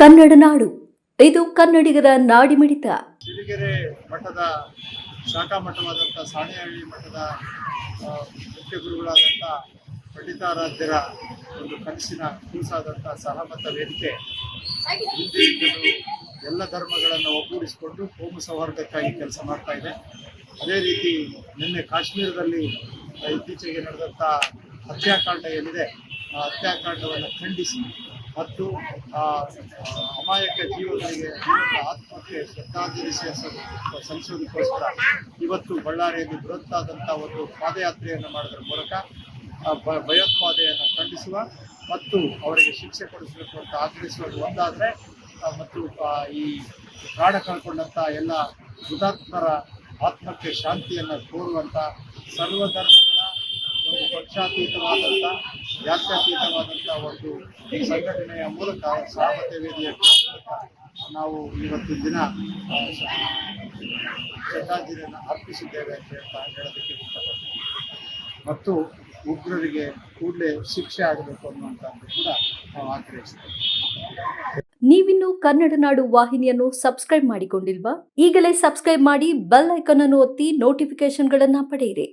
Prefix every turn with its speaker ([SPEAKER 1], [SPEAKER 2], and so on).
[SPEAKER 1] ಕನ್ನಡ ನಾಡು. ಇದು ಕನ್ನಡಿಗರ ನಾಡಿಮಿಡಿತ
[SPEAKER 2] ಸಿರಿಗೆರೆ ಮಠದ, ಶಾಖಾ ಮಠವಾದಂಥ ಸಾಣೆಹಳ್ಳಿ ಮಠದ ಮುಖ್ಯ ಗುರುಗಳಾದಂಥ ಪಂಡಿತಾರಾಧ್ಯರ ಒಂದು ಕನಸಿನ ಕೂಸಾದಂಥ ಸಹಮತ ವೇದಿಕೆ. ಎಲ್ಲ ಧರ್ಮಗಳನ್ನು ಒಗ್ಗೂಡಿಸಿಕೊಂಡು ಕೋಮು ಸೌಹಾರ್ದಕ್ಕಾಗಿ ಕೆಲಸ ಮಾಡ್ತಾ ಇದೆ. ಅದೇ ರೀತಿ ನಿನ್ನೆ ಕಾಶ್ಮೀರದಲ್ಲಿ ಇತ್ತೀಚೆಗೆ ನಡೆದಂಥ ಹತ್ಯಾಕಾಂಡ ಏನಿದೆ, ಆ ಹತ್ಯಾಕಾಂಡವನ್ನು ಖಂಡಿಸಿ ಮತ್ತು ಅಮಾಯಕ ಜೀವಗಳಿಗೆ ಜೀವಗಳ ಆತ್ಮಕ್ಕೆ ಶ್ರದ್ಧಾಂಜಲಿ ಸಲ್ಲಿಸುವುದಕ್ಕೋಸ್ಕರ ಇವತ್ತು ಬಳ್ಳಾರಿಯಲ್ಲಿ ಬೃಹತ್ತಾದಂಥ ಒಂದು ಪಾದಯಾತ್ರೆಯನ್ನು ಮಾಡೋದ್ರ ಮೂಲಕ ಭಯೋತ್ಪಾದೆಯನ್ನು ಖಂಡಿಸುವ ಮತ್ತು ಅವರಿಗೆ ಶಿಕ್ಷೆ ಕೊಡಿಸಬೇಕು ಅಂತ ಆಗ್ರಹಿಸುವುದು ಒಂದಾದರೆ ಮತ್ತು ಈ ಪ್ರಾಣ ಕಳ್ಕೊಂಡಂಥ ಎಲ್ಲ ಹುತಾತ್ಮರ ಆತ್ಮಕ್ಕೆ ಶಾಂತಿಯನ್ನು ಕೋರುವಂಥ ಸರ್ವಧರ್ಮಗಳ ಒಂದು ಪಕ್ಷಾತೀತವಾದಂಥ ಜಾತ್ಯತೀತವಾದಂಥ ಒಂದು ಸಂಘಟನೆಯ ಮೂಲಕ ಸಹಮತ ವೇದಿಯ ನಾವು ಇವತ್ತಿನ ದಿನ ಶ್ರದ್ಧಾಂಜಲಿಯನ್ನು ಅರ್ಪಿಸಿದ್ದೇವೆ ಅಂತ ಹೇಳೋದಕ್ಕೆ ಮತ್ತು ಉಗ್ರರಿಗೆ ಕೂಡಲೇ ಶಿಕ್ಷೆ ಆಗಬೇಕು ಅನ್ನುವಂಥದ್ದು ಕೂಡ ನಾವು ಆಗ್ರಹಿಸ್ತೇವೆ.
[SPEAKER 1] ನೀವಿನ್ನು ಕನ್ನಡ ನಾಡು ವಾಹಿನಿಯನ್ನು ಸಬ್ಸ್ಕ್ರೈಬ್ ಮಾಡಿಕೊಂಡಿಲ್ವಾ? ಈಗಲೇ ಸಬ್ಸ್ಕ್ರೈಬ್ ಮಾಡಿ ಬೆಲ್ ಐಕಾನ್ ಅನ್ನು ಒತ್ತಿ ನೋಟಿಫಿಕೇಶನ್ಗಳನ್ನು ಪಡೆಯಿರಿ.